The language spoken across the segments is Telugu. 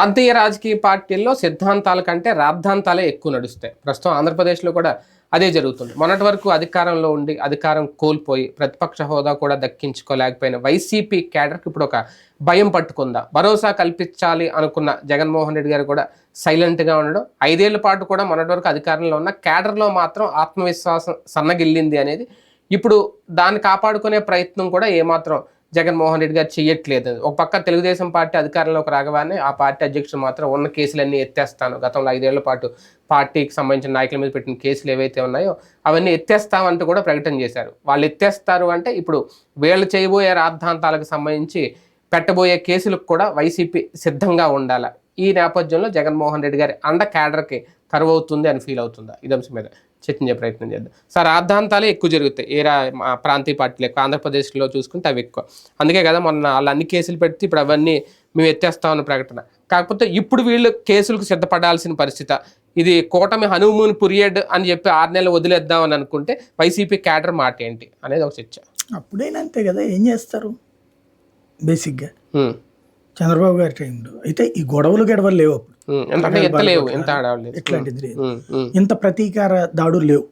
ప్రాంతీయ రాజకీయ పార్టీల్లో సిద్ధాంతాల కంటే రాద్ధాంతాలే ఎక్కువ నడుస్తాయి. ప్రస్తుతం ఆంధ్రప్రదేశ్లో కూడా అదే జరుగుతుంది. మొన్నటి వరకు అధికారంలో ఉండి అధికారం కోల్పోయి ప్రతిపక్ష హోదా కూడా దక్కించుకోలేకపోయిన వైసీపీ క్యాడర్కి ఇప్పుడు ఒక భయం పట్టుకుందా? భరోసా కల్పించాలి అనుకున్న జగన్మోహన్ రెడ్డి గారు కూడా సైలెంట్గా ఉండడం ఐదేళ్ళ పాటు కూడా మొన్నటి వరకు అధికారంలో ఉన్న క్యాడర్లో మాత్రం ఆత్మవిశ్వాసం సన్నగిల్లింది అనేది ఇప్పుడు దాన్ని కాపాడుకునే ప్రయత్నం కూడా ఏమాత్రం జగన్మోహన్ రెడ్డి గారు చేయట్లేదు ఒక పక్క తెలుగుదేశం పార్టీ అధికారంలోకి రాగగానే ఆ పార్టీ అధ్యక్షుడు మాత్రం ఉన్న కేసులన్నీ ఎత్తేస్తాను. గతంలో ఐదేళ్ళ పాటు పార్టీకి సంబంధించిన నాయకుల మీద పెట్టిన కేసులు ఏవైతే ఉన్నాయో అవన్నీ ఎత్తేస్తామంటూ కూడా ప్రకటన చేశారు. వాళ్ళు ఎత్తేస్తారు అంటే ఇప్పుడు వీళ్ళు చేయబోయే రాద్ధాంతాలకు సంబంధించి పెట్టబోయే కేసులకు కూడా వైసీపీ సిద్ధంగా ఉండాలి. ఈ నేపథ్యంలో జగన్మోహన్ రెడ్డి గారి అండ క్యాడర్కి కరువు అవుతుంది అని ఫీల్ అవుతుందా? ఇది అంశం మీద చర్చించే ప్రయత్నం చేద్దాం. సార్ రాద్ధాంతాలే ఎక్కువ జరుగుతాయి. ఏ రా మా ప్రాంతీయ పార్టీలు ఎక్కువ ఆంధ్రప్రదేశ్లో చూసుకుంటే అవి ఎక్కువ. అందుకే కదా మొన్న వాళ్ళు అన్ని కేసులు పెడితే ఇప్పుడు అవన్నీ మేము ఎత్తేస్తామని ప్రకటన. కాకపోతే ఇప్పుడు వీళ్ళు కేసులకు సిద్ధపడాల్సిన పరిస్థితి. ఇది కూటమి హనుమూన్ పీరియడ్ అని చెప్పి ఆరు నెలలు వదిలేద్దామని అనుకుంటే వైసీపీ క్యాడర్ మాట ఏంటి? అనేది ఒక చర్చ. అప్పుడైనా అంతే కదా ఏం చేస్తారు? బేసిక్గా. చంద్రబాబు గారి టైంలో అయితే ఈ గొడవలు గడవలు లేవు అప్పుడు. ఇట్లాంటిది లేదు. ఇంత ప్రతీకార దాడులు లేవు.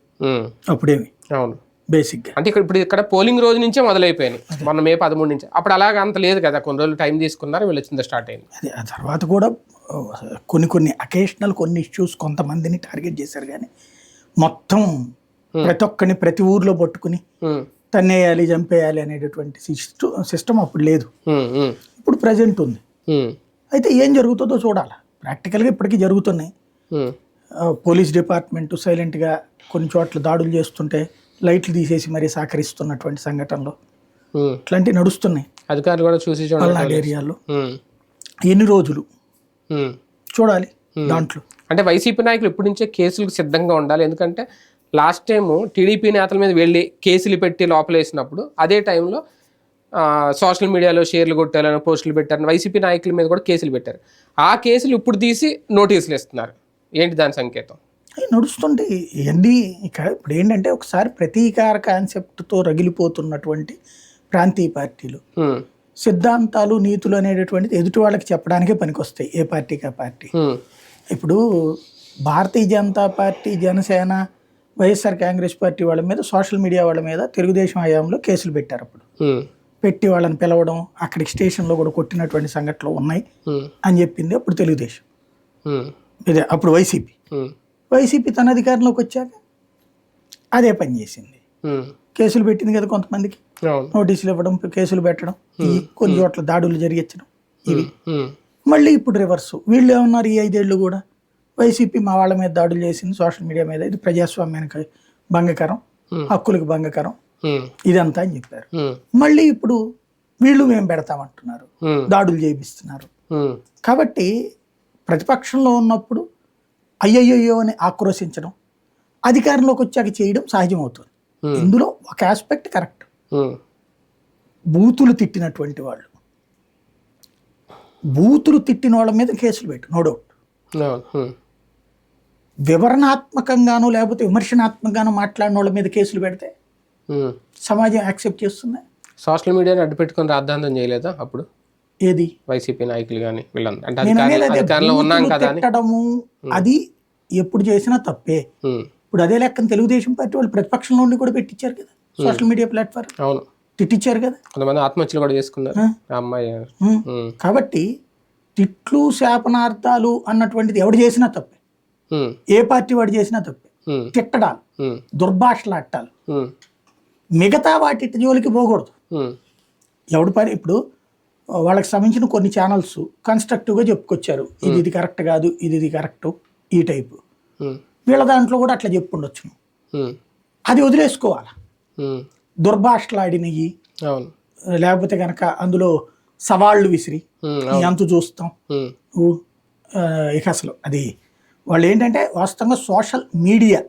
అప్పుడేమి? అవును. బేసిక్గా అంటే ఇక్కడ ఇప్పుడు ఇక్కడ పోలింగ్ రోజు నుంచే మొదలైపోయినాయి. మొన్న మే పదమూడు నుంచి. అప్పుడు అలాగ అంత లేదు కదా. కొన్ని రోజులు టైం తీసుకున్నారు వీళ్ళు స్టార్ట్ అయింది. అది ఆ తర్వాత కూడా కొన్ని కొన్ని అకేషనల్ కొన్ని ఇష్యూస్ కొంతమందిని టార్గెట్ చేశారు కానీ మొత్తం ప్రతి ఒక్కరిని ప్రతి ఊర్లో పట్టుకుని. తన్నేయాలి చంపేయాలి అనేటటువంటి సిస్టమ్ అప్పుడు లేదు. ఇప్పుడు ప్రజెంట్ ఉంది. హ్మ్. అయితే ఏం జరుగుతుందో చూడాలి. ప్రాక్టికల్గా ఇప్పటికీ జరుగుతున్నాయి. పోలీస్ డిపార్ట్మెంట్ సైలెంట్గా కొన్ని చోట్ల దాడులు చేస్తుంటే లైట్లు తీసేసి మరీ సహకరిస్తున్నటువంటి సంఘటనలు హ్మ్. ఇట్లాంటివి నడుస్తున్నాయి. అధికారులు కూడా చూసి పల్నాడు ఏరియాలో. హ్మ్. ఎన్ని రోజులు. చూడాలి దాంట్లో. అంటే వైసీపీ నాయకులు ఇప్పటి నుంచే కేసులకు సిద్ధంగా ఉండాలి. ఎందుకంటే లాస్ట్ టైము టీడీపీ నేతల మీద వెళ్ళి కేసులు పెట్టి లోపలేసినప్పుడు అదే టైంలో సోషల్ మీడియాలో షేర్లు కొట్టాలని పోస్టులు పెట్టారని వైసీపీ నాయకుల మీద కూడా కేసులు పెట్టారు ఆ కేసులు ఇప్పుడు తీసి నోటీసులు ఇస్తున్నారు ఏంటి దాని సంకేతం అవి నడుస్తుంటే ఇవన్నీ ఇక ఇప్పుడు ఏంటంటే ఒకసారి ప్రతీకార కాన్సెప్ట్తో రగిలిపోతున్నటువంటి ప్రాంతీయ పార్టీలు. సిద్ధాంతాలు నీతులు అనేటటువంటిది ఎదుటి వాళ్ళకి చెప్పడానికే పనికొస్తాయి ఏ పార్టీకి ఆ పార్టీ. ఇప్పుడు భారతీయ జనతా పార్టీ జనసేన వైఎస్ఆర్ కాంగ్రెస్ పార్టీ వాళ్ళ మీద సోషల్ మీడియా వాళ్ళ మీద తెలుగుదేశం హయాంలో కేసులు పెట్టారు అప్పుడు. పెట్టి వాళ్ళని పిలవడం అక్కడికి స్టేషన్లో కూడా కొట్టినటువంటి సంఘటనలు ఉన్నాయి. అని చెప్పింది అప్పుడు తెలుగుదేశం. ఇదే అప్పుడు వైసీపీ. వైసీపీ తన అధికారంలోకి వచ్చాక అదే పని చేసింది. కేసులు పెట్టింది కదా కొంతమందికి నోటీసులు ఇవ్వడం కేసులు పెట్టడం కొన్ని చోట్ల దాడులు జరిగించడం ఇవి. మళ్ళీ ఇప్పుడు రివర్స్ వీళ్ళు ఏమన్నారు ఈ ఐదేళ్ళు కూడా వైసీపీ మా వాళ్ళ మీద దాడులు చేసింది సోషల్ మీడియా మీద ఇది ప్రజాస్వామ్యానికి భంగకరం. హక్కులకు భంగకరం. ఇదంతా అని చెప్పారు. మళ్ళీ ఇప్పుడు వీళ్ళు మేము పెడతామంటున్నారు. దాడులు చేయిస్తున్నారు హ్మ్. కాబట్టి ప్రతిపక్షంలో ఉన్నప్పుడు అయ్యయ్యో అని ఆక్రోశించడం అధికారంలోకి వచ్చాక చేయడం సహజమవుతుంది. ఇందులో ఒక ఆస్పెక్ట్ కరెక్ట్. బూతులు తిట్టినటువంటి వాళ్ళు బూతులు తిట్టిన వాళ్ళ మీద కేసులు పెట్టు నో డౌట్. వివరణాత్మకంగానో లేకపోతే విమర్శనాత్మకంగానో మాట్లాడిన వాళ్ళ మీద కేసులు పెడితే. సమాజం యాక్సెప్ట్ చేస్తుంది? సోషల్ మీడియాని అడ్డు పెట్టుకొని రాద్ధాంతం చేయలేదా అప్పుడు? ఏది? వైసీపీ నాయకులు కానీ వీళ్ళందరూ. అంటే అధికారులు అనేది అదే ఎప్పుడు చేసినా తప్పే. హ్మ్. ఇప్పుడు అదే లెక్కన తెలుగుదేశం పార్టీ వాళ్ళు ప్రతిపక్షంలో ఉండి కూడా పెట్టించారు కదా సోషల్ మీడియా ప్లాట్ఫామ్ అవును. తిట్టించారు కదా. కొంతమంది ఆత్మహత్యలు కూడా చేసుకున్నారు. అమ్మాయి. కాబట్టి తిట్లు శాపనార్థాలు అన్నటువంటిది ఎవడు చేసినా తప్పే. ఏ పార్టీ వాడు చేసినా తప్పే. తిట్టడాలు. దుర్భాషలాట్టాలు. మిగతా వాటి జోలికి పోకూడదు. ఎవడు పని ఇప్పుడు వాళ్ళకి సంబంధించిన కొన్ని ఛానల్స్ కన్స్ట్రక్టివ్గా చెప్పుకొచ్చారు. ఇది ఇది కరెక్ట్ కాదు ఇది ఇది కరెక్ట్ ఈ టైపు. వీళ్ళ దాంట్లో కూడా అట్లా చెప్పుండొచ్చు. హ్మ్. అది వదిలేసుకోవాలి. దుర్భాషలాడినవి లేకపోతే కనుక అందులో సవాళ్ళు విసిరి అంతు చూస్తాం. ఇక అసలు అది వాళ్ళు ఏంటంటే వాస్తవంగా సోషల్ మీడియా.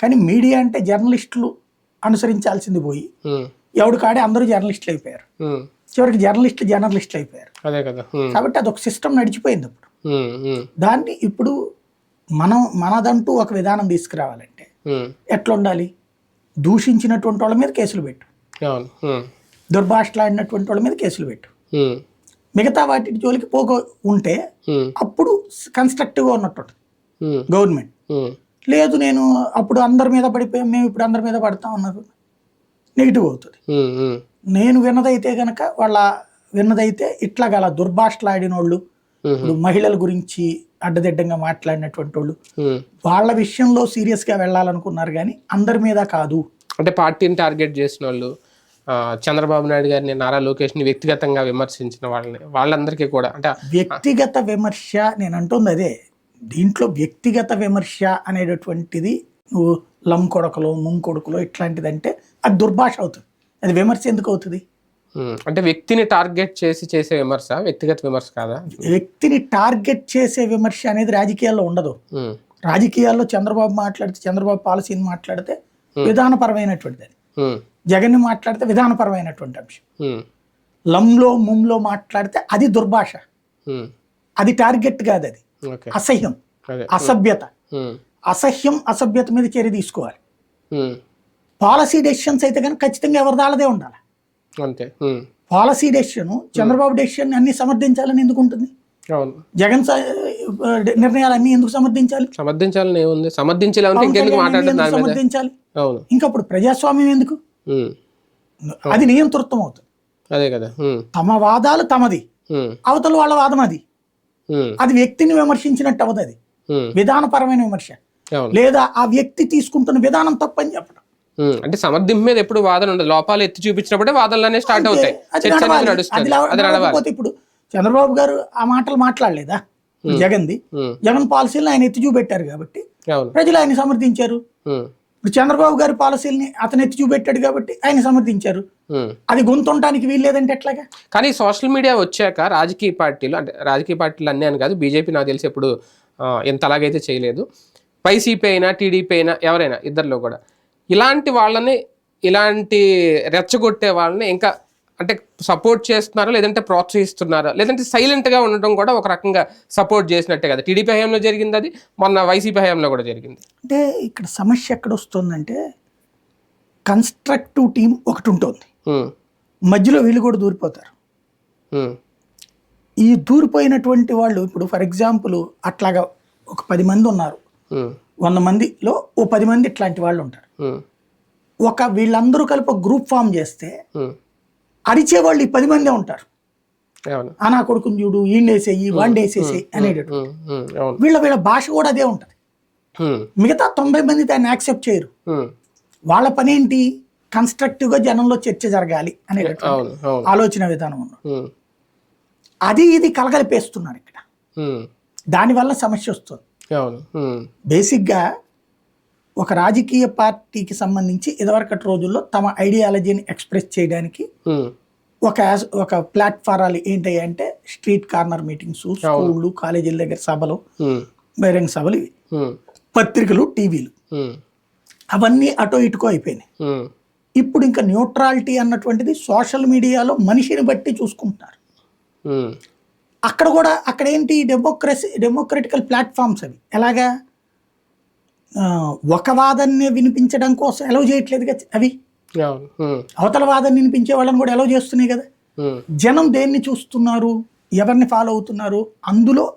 కానీ మీడియా అంటే జర్నలిస్టులు అనుసరించాల్సింది పోయి. ఎవడు కాడే అందరూ జర్నలిస్టులు అయిపోయారు. చివరికి జర్నలిస్టులు జర్నలిస్టులు అయిపోయారు అదే కదా హ్మ్. కాబట్టి అది ఒక సిస్టమ్ నడిచిపోయింది అప్పుడు. దాన్ని ఇప్పుడు మనం మనదంటూ ఒక విధానం తీసుకురావాలంటే. ఎట్లా ఉండాలి దూషించినటువంటి వాళ్ళ మీద కేసులు పెట్టు. దుర్భాషలాడినటువంటి వాళ్ళ మీద కేసులు పెట్టు. మిగతా వాటి జోలికి పోక ఉంటే అప్పుడు కన్స్ట్రక్టివ్గా ఉన్నట్టు గవర్నమెంట్ లేదు నేను అప్పుడు అందరి మీద పడిపోయాం మేము ఇప్పుడు అందరి మీద పడతాం అన్నారు నెగిటివ్ అవుతుంది. నేను విన్నదైతే గనక వాళ్ళ విన్నదైతే ఇట్లా గల దుర్భాషలాడిన వాళ్ళు ఇప్పుడు మహిళల గురించి అడ్డదిడ్డంగా మాట్లాడినటువంటి వాళ్ళు. వాళ్ళ విషయంలో సీరియస్గా వెళ్ళాలనుకున్నారు కానీ అందరి మీద కాదు. అంటే పార్టీని టార్గెట్ చేసిన వాళ్ళు చంద్రబాబు నాయుడు గారిని నారా లోకేష్ని వ్యక్తిగతంగా విమర్శించిన వాళ్ళని వాళ్ళందరికీ కూడా అంటే వ్యక్తిగత విమర్శ నేను అంటుంది అదే. దీంట్లో వ్యక్తిగత విమర్శ అనేటటువంటిది నువ్వు లం కొడకలో ముం కొడుకులో ఇట్లాంటిదంటే అది దుర్భాష అవుతుంది. అది విమర్శ ఎందుకు అవుతుంది? అంటే వ్యక్తిని టార్గెట్ చేసి చేసే విమర్శ వ్యక్తిగత విమర్శ కాదా? వ్యక్తిని టార్గెట్ చేసే విమర్శ అనేది రాజకీయాల్లో ఉండదు. రాజకీయాల్లో చంద్రబాబు మాట్లాడితే చంద్రబాబు పాలసీని మాట్లాడితే విధానపరమైనటువంటిది జగన్ని మాట్లాడితే విధానపరమైనటువంటి అంశం. లంలో ముంలో మాట్లాడితే అది దుర్భాష. అది టార్గెట్ కాదు అది. అసహ్యం. అసభ్యత. అసహ్యం అసభ్యత మీద చర్య తీసుకోవాలి. పాలసీ డెసిషన్స్ అయితే కనుక ఖచ్చితంగా ఎవరి దాళ్ళదే ఉండాలి. అంతే. పాలసీ డెసిషన్ చంద్రబాబు డెసిషన్ అన్ని సమర్థించాలని ఎందుకు ఉంటుంది? జగన్ స- నిర్ణయాలన్నీ ఎందుకు సమర్థించాలి? సమర్థించాలని ఏముంది? సమర్థించేలా ఇంకా అప్పుడు ప్రజాస్వామ్యం ఎందుకు? అది నియంతృత్వం అవుతుంది. అదే కదా. తమ వాదాలు తమది. అవతల వాళ్ళ వాదం అది. అది వ్యక్తిని విమర్శించినట్టు అవదు అది విధానపరమైన విమర్శ. లేదా ఆ వ్యక్తి తీసుకుంటున్న విధానం తప్పని చెప్పడం. అంటే సమర్థింపు మీద ఎప్పుడు వాదన ఉండదు. లోపాలు ఎత్తి చూపించినప్పుడే వాదనలనే స్టార్ట్ అవుతాయి. అది ఇప్పుడు చంద్రబాబు గారు ఆ మాటలు మాట్లాడలేదా? జగన్ది. జగన్ పాలసీలను ఆయన ఎత్తి చూపెట్టారు కాబట్టి ప్రజలు ఆయన సమర్థించారు. ఇప్పుడు చంద్రబాబు గారి పాలసీలని అతను ఎత్తి చూపెట్టాడు కాబట్టి ఆయన సమర్థించారు. అది గొంతుంటానికి వీల్లేదంటే ఎట్లాగా? కానీ సోషల్ మీడియా వచ్చాక రాజకీయ పార్టీలు అంటే రాజకీయ పార్టీలు అన్నీ అని కాదు బీజేపీ నాకు తెలిసి ఎప్పుడు ఎంత అలాగైతే చేయలేదు. వైసీపీ అయినా టీడీపీ అయినా ఎవరైనా ఇద్దరిలో కూడా. ఇలాంటి వాళ్ళని ఇలాంటి రెచ్చగొట్టే వాళ్ళని ఇంకా అంటే సపోర్ట్ చేస్తున్నారా లేదంటే ప్రోత్సహిస్తున్నారా లేదంటే సైలెంట్గా ఉండడం కూడా ఒక రకంగా సపోర్ట్ చేసినట్టే కదా. టీడీపీ హయాంలో జరిగింది అది మొన్న వైసీపీ హయాంలో కూడా జరిగింది. అంటే ఇక్కడ సమస్య ఎక్కడ వస్తుందంటే కన్స్ట్రక్టివ్ టీం ఒకటి ఉంటుంది. మధ్యలో వీళ్ళు కూడా దూరిపోతారు. ఈ దూరిపోయినటువంటి వాళ్ళు ఇప్పుడు ఫర్ ఎగ్జాంపుల్ అట్లాగా ఒక పది మంది ఉన్నారు. వంద మందిలో ఓ పది మంది ఇట్లాంటి వాళ్ళు ఉంటారు. ఒక వీళ్ళందరూ కలిపి ఒక గ్రూప్ ఫామ్ చేస్తే ఉమ్. అరిచే వాళ్ళు ఈ పది మందే ఉంటారు. అవును. ఆ నా కొడుకుని చూడు ఈయనేసేయి వాండేసేసేయి అనేటట్టు. వీళ్ళ వీళ్ళ భాష కూడా అదే ఉంటుంది. మిగతా తొంభై మంది దాన్ని యాక్సెప్ట్ చేయరు. వాళ్ళ పని ఏంటి? కన్స్ట్రక్టివ్గా జనంలో చర్చ జరగాలి అవును ఆలోచన విధానం అది ఇది కలగలిపేస్తున్నారు ఇక్కడ. దానివల్ల సమస్య వస్తుంది. బేసిక్గా ఒక రాజకీయ పార్టీకి సంబంధించి ఇదివరకటి రోజుల్లో తమ ఐడియాలజీని ఎక్స్ప్రెస్ చేయడానికి ఒక ఒక ప్లాట్ఫారాలు ఏంటి అంటే స్ట్రీట్ కార్నర్ మీటింగ్స్ స్కూళ్ళు కాలేజీల దగ్గర సభలు బహిరంగ సభలు ఇవి. పత్రికలు టీవీలు. అవన్నీ అటో ఇటుకో అయిపోయినాయి. ఇప్పుడు ఇంకా న్యూట్రాలిటీ అన్నటువంటిది సోషల్ మీడియాలో మనిషిని బట్టి చూసుకుంటున్నారు. అక్కడ కూడా అక్కడ ఏంటి డెమోక్రసీ డెమోక్రటికల్ ప్లాట్ఫామ్స్ అవి. ఎలాగా? ఒక వాదన్నే వినిపించడం కోసం ఎలవ్ చేయట్లేదు కదా అవి? అవతల వాదన వినిపించే వాళ్ళని కూడా ఎలవ్ చేస్తున్నాయి కదా? జనం దేన్ని చూస్తున్నారు? ఎవరిని ఫాలో అవుతున్నారు? అందులో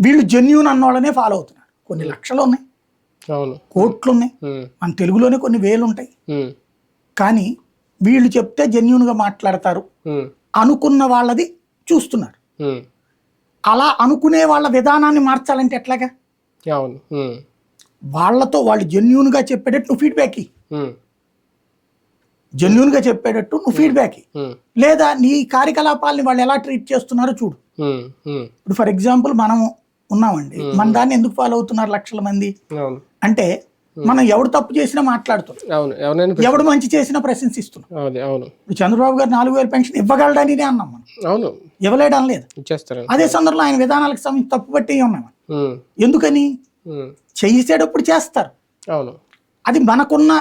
వీళ్ళు జెన్యున్ అన్నోళ్ళనే ఫాలో అవుతున్నారు. కొన్ని లక్షలు ఉన్నాయి. కోట్లు ఉన్నాయి. మన తెలుగులోనే కొన్ని వేలు ఉంటాయి. కానీ వీళ్ళు చెప్తే జెన్యున్గా మాట్లాడతారు. అనుకున్న వాళ్ళది చూస్తున్నారు. అలా అనుకునే వాళ్ళ విధానాన్ని మార్చాలంటే ఎట్లాగా? అవును. వాళ్ళతో వాళ్ళు జెన్యున్గా చెప్పేటట్టు నువ్వు ఫీడ్బ్యాక్ జెన్యున్గా చెప్పేటట్టు నువ్వు ఫీడ్బ్యాక్ లేదా నీ కార్యకలాపాలని వాళ్ళు ఎలా ట్రీట్ చేస్తున్నారో చూడు. ఇప్పుడు ఫర్ ఎగ్జాంపుల్ మనం ఉన్నామండి. మన దాన్ని ఎందుకు ఫాలో అవుతున్నారు లక్షల మంది? అంటే మనం ఎవడు తప్పు చేసినా మాట్లాడుతున్నాం. ఎవడు మంచి చేసినా ప్రశంసిస్తున్నాం చంద్రబాబు గారు నాలుగు వేల పెన్షన్ ఇవ్వగలడని అన్నాం మనం. అవును. ఇవ్వలేడం లేదు అదే సందర్భంలో ఆయన విధానాలకు సంబంధించి తప్పు పట్టి ఉన్నాం ఎందుకని? చేసేటప్పుడు చేస్తారు. అవును. అది మనకున్న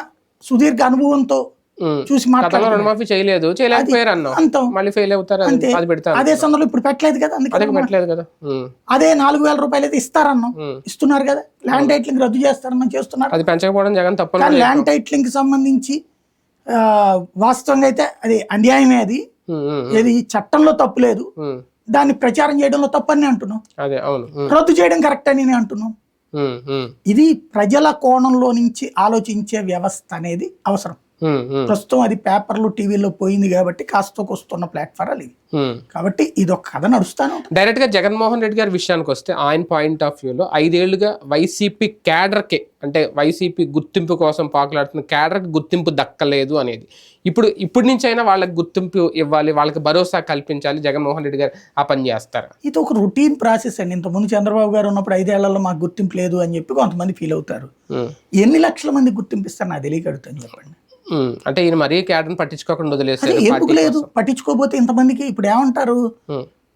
సుదీర్ఘ అనుభవంతో. చూసి రుణమాఫీ చేయలేదు. మళ్ళీ ఫెయిల్ అవుతారు అది. సందర్భంలో ఇప్పుడు పెట్టలేదు కదా అందుకే అదే పెట్టలేదు కదా. అదే నాలుగు వేల రూపాయలు అయితే ఇస్తారన్నాం. ఇస్తున్నారు కదా. ల్యాండ్ టైటిలింగ్ రద్దు చేస్తారన్నాం చేస్తున్నారు. అది పెంచకపోవడం జగన్ తప్పని కానీ ల్యాండ్ టైటిలింగ్కి సంబంధించి వాస్తవంగా అయితే అది అన్యాయమే అది. ఏది చట్టంలో తప్పు లేదు. దాన్ని ప్రచారం చేయడంలో తప్పని అంటున్నాం. రద్దు చేయడం కరెక్ట్ అని నేను అంటున్నాం. ఇది ప్రజల కోణంలో నుంచి ఆలోచించే వ్యవస్థ అనేది అవసరం. ప్రస్తుతం అది పేపర్లు టీవీలో పోయింది కాబట్టి కాస్తకు వస్తున్న ప్లాట్ఫారాలు ఇవి. కాబట్టి ఇది ఒక కథ నడుస్తాను. డైరెక్ట్గా జగన్మోహన్ రెడ్డి గారి విషయానికి వస్తే ఆయన పాయింట్ ఆఫ్ వ్యూలో ఐదేళ్ళుగా వైసీపీ క్యాడర్కే అంటే వైసీపీ గుర్తింపు కోసం పాకులాడుతున్న క్యాడర్కి గుర్తింపు దక్కలేదు అనేది. ఇప్పుడు ఇప్పటి నుంచి అయినా వాళ్ళకి గుర్తింపు ఇవ్వాలి వాళ్ళకి భరోసా కల్పించాలి జగన్మోహన్ రెడ్డి గారు ఆ పని చేస్తారు? ఇది ఒక రొటీన్ ప్రాసెస్ అండి. ఇంతకుముందు చంద్రబాబు గారు ఉన్నప్పుడు ఐదేళ్ళలో మాకు గుర్తింపు లేదు అని చెప్పి కొంతమంది ఫీల్ అవుతారు. ఎన్ని లక్షల మంది గుర్తింపిస్తారు నాకు తెలియక అడుగుతాను చెప్పండి. అంటే ఈయన మరీ క్యాడర్ని పట్టించుకోకుండా వదిలేసారు ఎందుకు లేదు? కోసం. పట్టించుకోకపోతే ఇంతమందికి ఇప్పుడు ఏమంటారు?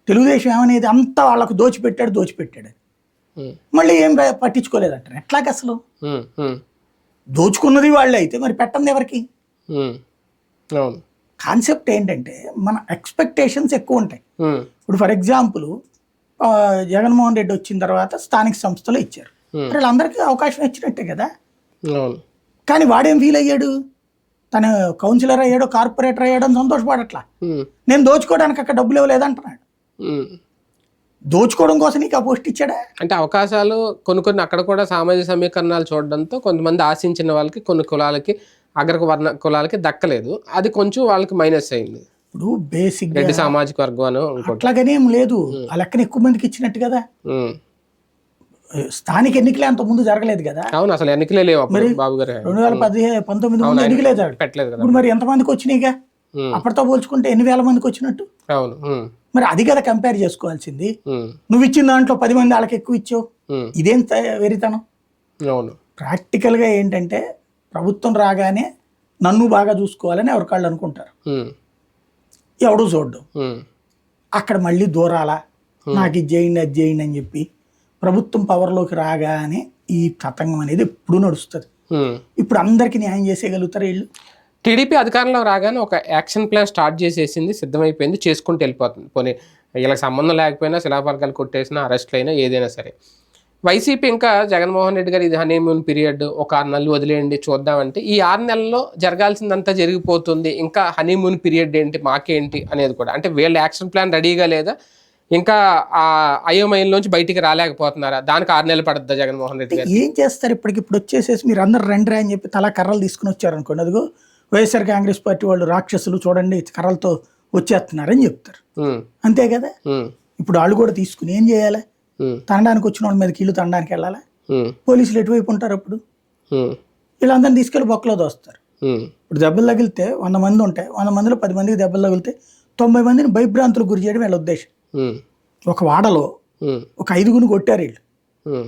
తెలుగుదేశం ఏమనేది అంతా వాళ్ళకు దోచిపెట్టాడు దోచిపెట్టాడు. మళ్ళీ ఏం రా- పట్టించుకోలేదంటారు? ఎట్లాగ అసలు? దోచుకున్నది వాళ్ళే అయితే మరి పెట్టండి ఎవరికి? కాన్సెప్ట్ ఏంటంటే మన ఎక్స్పెక్టేషన్స్ ఎక్కువ ఉంటాయి. ఇప్పుడు ఫర్ ఎగ్జాంపుల్ జగన్మోహన్ రెడ్డి వచ్చిన తర్వాత స్థానిక సంస్థలు ఇచ్చారు. వాళ్ళందరికీ అవకాశం ఇచ్చినట్టే కదా? కానీ వాడేం ఫీల్ అయ్యాడు తను కౌన్సిలర్ అయ్యాడో కార్పొరేటర్ అయ్యాడో అని సంతోషపడట్లా. నేను దోచుకోవడానికి అక్కడ డబ్బులు ఇవ్వలేదంటున్నాడు. దోచుకోవడం కోసం నీకు ఆ పోస్ట్ ఇచ్చాడా? అంటే అవకాశాలు కొన్ని కొన్ని అక్కడ కూడా సామాజిక సమీకరణాలు చూడడంతో కొంతమంది ఆశించిన వాళ్ళకి కొన్ని కులాలకి అగ్ర వర్ణ కులాలకి దక్కలేదు. అది కొంచెం వాళ్ళకి మైనస్ అయింది. ఇప్పుడు బేసిక్ సామాజిక వర్గం అట్లాగనేం లేదు. ఆ లెక్కన ఎక్కువ మందికి ఇచ్చినట్టు కదా. స్థానిక ఎన్నికలే అంత ముందు జరగలేదు కదా? అవును అసలు ఎన్నికలే లేవు బాబు గారు. రెండు వేల పదిహేను పంతొమ్మిది ముందు ఎన్నికలే కదా. ఇప్పుడు మరి ఎంతమందికి వచ్చినాయిగా. అప్పటితో పోల్చుకుంటే ఎన్ని వేల మందికి వచ్చినట్టు? అవును మరి అది కదా కంపేర్ చేసుకోవాల్సింది. నువ్వు ఇచ్చిన దాంట్లో పది మంది వాళ్ళకి ఎక్కువ ఇచ్చావు. ఇదేం వెరితనం? అవును. ప్రాక్టికల్గా ఏంటంటే ప్రభుత్వం రాగానే నన్ను బాగా చూసుకోవాలని ఎవరికాళ్ళు అనుకుంటారు. ఉమ్, ఎవడు చూడ్డు. అక్కడ మళ్ళీ దూరాల? నాకు ఇది చేయండి అది చేయండి అని చెప్పి ప్రభుత్వం పవర్లోకి రాగానే ఈ తతంగం అనేది ఎప్పుడు నడుస్తుంది. ఇప్పుడు అందరికీ న్యాయం చేసేయగలుగుతారు వీళ్ళు? టీడీపీ అధికారంలో రాగానే ఒక యాక్షన్ ప్లాన్ స్టార్ట్ చేసేసింది సిద్ధమైపోయింది చేసుకుంటూ వెళ్ళిపోతుంది. పోనీ వీళ్ళకి సంబంధం లేకపోయినా శిలాపలకాలు కొట్టేసినా అరెస్ట్లు అయినా ఏదైనా సరే. వైసీపీ ఇంకా జగన్మోహన్ రెడ్డి గారు ఇది హనీమూన్ పీరియడ్ ఒక ఆరు నెలలు వదిలేయండి చూద్దామంటే ఈ ఆరు నెలల్లో జరగాల్సిందంతా జరిగిపోతుంది. ఇంకా హనీమూన్ పీరియడ్ ఏంటి మాకేంటి అనేది కూడా. అంటే వీళ్ళ యాక్షన్ ప్లాన్ రెడీగా లేదా? ఇంకా ఆ అయోమయంలోంచి బయటికి రాలేకపోతున్నారా? దానికి ఆరు నెలలు పడుతుందా జగన్మోహన్ రెడ్డి గారు ఏం చేస్తారు? ఇప్పటికి ఇప్పుడు వచ్చేసేసి మీరు అందరు రండి అని చెప్పి తలా కర్రలు తీసుకుని వచ్చారు అనుకోండి అదిగో వైఎస్ఆర్ కాంగ్రెస్ పార్టీ వాళ్ళు రాక్షసులు చూడండి కర్రలతో వచ్చేస్తున్నారని చెప్తారు. అంతే కదా? ఇప్పుడు వాళ్ళు కూడా తీసుకుని ఏం చేయాలి? ఉమ్, తనడానికి వచ్చిన వాళ్ళ మీద కీళ్ళు తనడానికి వెళ్ళాలా? పోలీసులు ఎటువైపు ఉంటారు అప్పుడు? వీళ్ళందరినీ తీసుకెళ్ళి బొక్కలో దోస్తారు. ఇప్పుడు దెబ్బలు తగిలితే వంద మంది ఉంటాయి వంద మందిలో పది మందికి దెబ్బలు తగిలితే తొంభై మందిని భయభ్రాంతులకు గురి చేయడం వీళ్ళ ఉద్దేశం. ఒక వాడలో ఒక ఐదుగురిని కొట్టారు వీళ్ళు.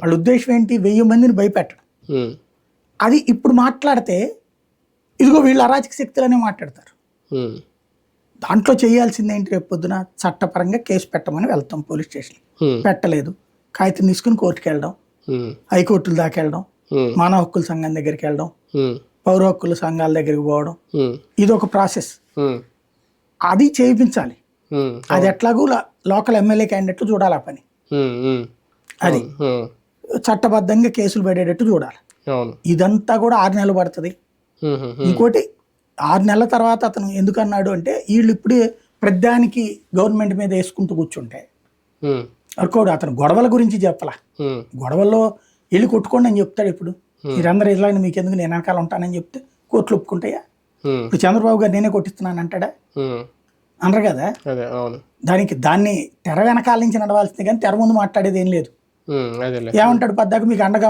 వాళ్ళ ఉద్దేశం ఏంటి? వెయ్యి మందిని భయపెట్టడం. అది ఇప్పుడు మాట్లాడితే ఇదిగో వీళ్ళు అరాచక శక్తులనే మాట్లాడతారు. దాంట్లో చేయాల్సింది ఏంటి రేపు పొద్దున? చట్టపరంగా కేసు పెట్టమని వెళ్తాం పోలీస్ స్టేషన్ పెట్టలేదు. కాగితం తీసుకుని కోర్టుకి వెళ్ళడం హైకోర్టుల దాకా వెళ్ళడం మానవ హక్కుల సంఘం దగ్గరికి వెళ్ళడం పౌర హక్కుల సంఘాల దగ్గరికి పోవడం. ఇది ఒక ప్రాసెస్. అది చేయించాలి. అది ఎట్లాగూ లోకల్ ఎమ్మెల్యే క్యాండిడేట్లు చూడాలి ఆ పని. అది. చట్టబద్ధంగా కేసులు పడేటట్టు చూడాలి. ఇదంతా కూడా ఆరు నెలలు పడుతుంది. ఇంకోటి ఆరు నెలల తర్వాత అతను ఎందుకు అన్నాడు అంటే వీళ్ళు ఇప్పుడు ప్రధానికి గవర్నమెంట్ మీద వేసుకుంటూ కూర్చుంటే అనుకోడు అతను గొడవల గురించి చెప్పలా. గొడవల్లో వెళ్ళి కొట్టుకోండి అని చెప్తాడు ఇప్పుడు. మీరందరూ ఇలా మీకు ఎందుకు నేను వెనకాల ఉంటానని చెప్తే కోర్టులు ఒప్పుకుంటాయా? ఇప్పుడు చంద్రబాబు గారు నేనే కొట్టిస్తున్నాను అంటాడా అనరు కదా? దానికి దాన్ని తెర వెనకాల నుంచి నడవాల్సింది కానీ తెర ముందు మాట్లాడేది ఏం లేదు. ఏమంటాడు పద్దాక? మీకు అండగా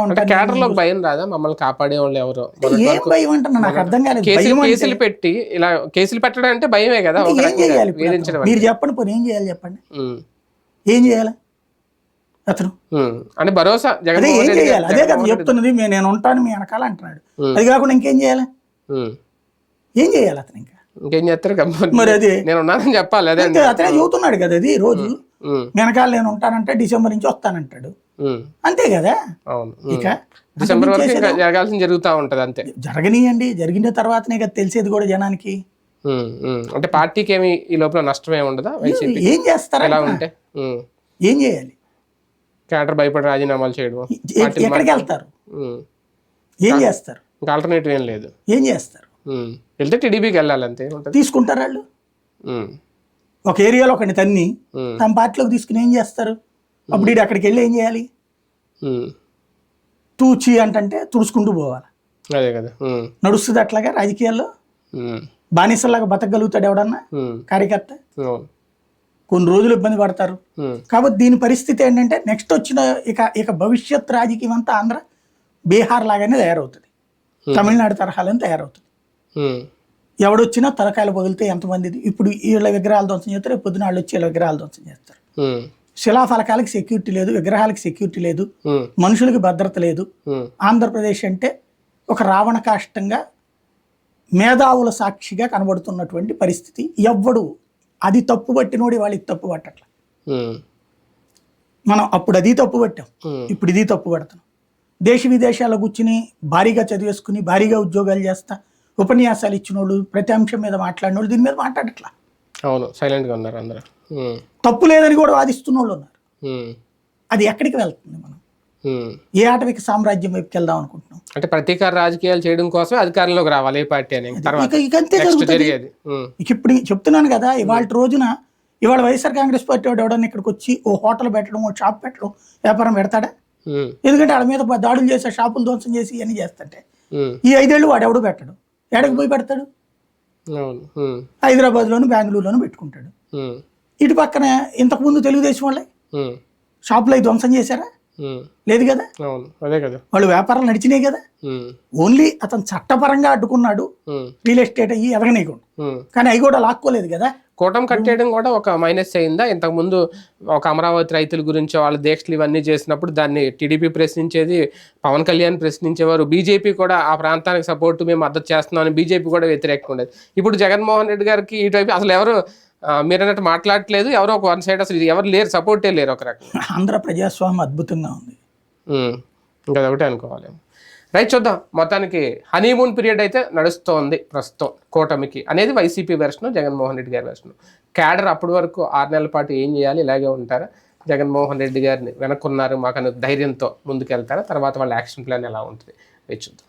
లో భయం రాదా? మమ్మల్ని కాపాడే వాళ్ళు ఎవరో? ఏం భయం అంటున్నా? నాకు అర్థం కాలేదు. కేసులు పెట్టి ఇలా కేసులు పెట్టడం అంటే భయమే కదా? ఏం చేయాలి? మీరు చెప్పండి పోనీ ఏం చేయాలి చెప్పండి? ఏం చేయాలి? అతను. అంటే భరోసా అదే ఏం చేయాలి? అదే కదా చెప్తున్నది. నేను ఉంటాను మీ వెనకాల అంటున్నాడు. అది కాకుండా ఇంకేం చేయాలి. ఏం చేయాలి అతను ఇంకా? ఇంకేం చేస్తారు? గమ్మత్తు. మరి అది నేను ఉన్నానని చెప్పాలి అదే అంతే అతనే చెబుతున్నాడు కదా అది రోజు. వెనకాల నేను ఉంటానంటే డిసెంబర్ నుంచి వస్తానంటాడు. అంతే కదా? అవును. ఇక డిసెంబర్ వరకు జరగాల్సింది జరుగుతూ ఉంటది అంతే. జరగనీయండి జరిగిన తర్వాతనే కదా తెలిసేది కూడా జనానికి. అంటే పార్టీకి ఏమి ఈ లోపల నష్టం ఏమి ఉండదా వైసీపీ ఏం చేస్తారా ఎలా ఉంటే. ఏం చేయాలి? క్యాడర్ భయపడి రాజీనామాలు చేయడం ఎక్కడికి వెళ్తారు. ఏం చేస్తారు? ఇంకా ఆల్టర్నేటివ్ ఏం లేదు. ఏం చేస్తారు. వెళ్తే టీడీపీకి వెళ్ళాలి అంతే తీసుకుంటారు వాళ్ళు. ఒక ఏరియాలో ఒకటి తన్ని తమ పార్టీలోకి తీసుకుని ఏం చేస్తారు? అప్పుడు వీడు అక్కడికి వెళ్ళి ఏం చేయాలి? తూచి అంటంటే తుడుచుకుంటూ పోవాలి. అదే కదా. నడుస్తుంది అట్లాగా రాజకీయాల్లో? బానిసలాగా బతకగలుగుతాడు ఎవడన్నా? కార్యకర్త? కొన్ని రోజులు ఇబ్బంది పడతారు. కాబట్టి దీని పరిస్థితి ఏంటంటే నెక్స్ట్ వచ్చిన ఇక ఇక భవిష్యత్ రాజకీయం అంతా ఆంధ్ర బీహార్ లాగానే తయారవుతుంది. తమిళనాడు తరహాలని తయారవుతుంది. ఎవడొచ్చినా తలకాయలు పగిలితే ఎంతమంది? ఇప్పుడు వీళ్ళ విగ్రహాలు ధ్వంసం చేస్తారు పొద్దున వాళ్ళు వచ్చి వీళ్ళ విగ్రహాలు ధ్వంసం చేస్తారు. ఉమ్, శిలాఫలకాలకి సెక్యూరిటీ లేదు విగ్రహాలకి సెక్యూరిటీ లేదు మనుషులకి భద్రత లేదు. ఆంధ్రప్రదేశ్ అంటే ఒక రావణ కాష్టంగా మేధావుల సాక్షిగా కనబడుతున్నటువంటి పరిస్థితి. ఎవ్వడు అది తప్పు పట్టినోడి వాళ్ళకి తప్పు పట్టట్ల. మనం అప్పుడు అది తప్పు పట్టాం. ఇప్పుడు ఇది తప్పు పడుతున్నాం. దేశ విదేశాల్లో కూర్చుని భారీగా చదివేసుకుని భారీగా ఉద్యోగాలు చేస్తా ఉపన్యాసాలు ఇచ్చిన వాళ్ళు ప్రతి అంశం మీద మాట్లాడిన వాళ్ళు దీని మీద మాట్లాడట్లా. అవును సైలెంట్గా ఉన్నారు అందరూ. తప్పు లేదని కూడా వాదిస్తున్న వాళ్ళు ఉన్నారు అది ఎక్కడికి వెళ్తుంది మనం. ఏ ఆటవిక సామ్రాజ్యం వైపుకి వెళ్దాం అనుకుంటున్నాం? అంటే ప్రతీకార రాజకీయాలు చేయడం కోసం అధికారంలోకి రావాలి ఏ పార్టీ అని. ఇక అంతే జరుగుతుంది. ఇక ఇప్పుడు చెప్తున్నాను కదా ఇవాళ రోజున ఇవాళ వైఎస్ఆర్ కాంగ్రెస్ పార్టీ వాడు ఎవడన్నా ఇక్కడికి వచ్చి ఓ హోటల్ పెట్టడం ఓ షాప్ పెట్టడం వ్యాపారం పెడతాడా? ఎందుకంటే వాళ్ళ మీద దాడులు చేసే షాపులు ధ్వంసం చేసి ఇవన్నీ చేస్తుంటే ఈ ఐదేళ్ళు వాడు ఎవడు పెట్టడు? ఎక్కడికి పోయి పెడతాడు? హైదరాబాద్లోను బెంగళూరులోను పెట్టుకుంటాడు. ఇటు పక్కన ఇంతకుముందు తెలుగుదేశం వాళ్ళే? షాపులు అవి ధ్వంసం చేశారా? లేదు కదా? అదే కదా. వాళ్ళు వ్యాపారాలు నడిచినాయి కదా? ఓన్లీ అతను చట్టపరంగా అడ్డుకున్నాడు రియల్ ఎస్టేట్ అయ్యి ఎదగనీయకుండా. కానీ అవి కూడా లాక్కోలేదు కదా? కూటమి కట్టేయడం కూడా ఒక మైనస్ అయిందా? ఇంతకుముందు ఒక అమరావతి రైతుల గురించి వాళ్ళ దీక్షలు ఇవన్నీ చేసినప్పుడు దాన్ని టీడీపీ ప్రశ్నించేది పవన్ కళ్యాణ్ ప్రశ్నించేవారు. బీజేపీ కూడా ఆ ప్రాంతానికి సపోర్ట్ మేము మద్దతు చేస్తున్నామని బీజేపీ కూడా వ్యతిరేకంగా ఉండేది. ఇప్పుడు జగన్మోహన్ రెడ్డి గారికి ఇటువైపు అసలు ఎవరు మీరు అన్నట్టు మాట్లాడట్లేదు. ఎవరో ఒక వన్ సైడ్ అసలు ఎవరు లేరు సపోర్టే లేరు ఒక రకంగా. ఆంధ్ర ప్రజాస్వామ్యం అద్భుతంగా ఉంది. ఇంకా అదొకటే అనుకోవాలి. రైట్ చూద్దాం. మొత్తానికి హనీమూన్ పీరియడ్ అయితే నడుస్తోంది ప్రస్తుతం కూటమికి. అనేది వైసీపీ వెర్షన్ జగన్మోహన్ రెడ్డి గారి వెర్షన్ క్యాడర్ అప్పటి వరకు ఆరు నెలల పాటు ఏం చేయాలి ఇలాగే ఉంటారా? జగన్మోహన్ రెడ్డి గారిని వెనక్కున్నారు మాకు ధైర్యంతో ముందుకెళ్తారా? తర్వాత వాళ్ళ యాక్షన్ ప్లాన్ ఎలా ఉంటుంది? వేచి చూద్దాం.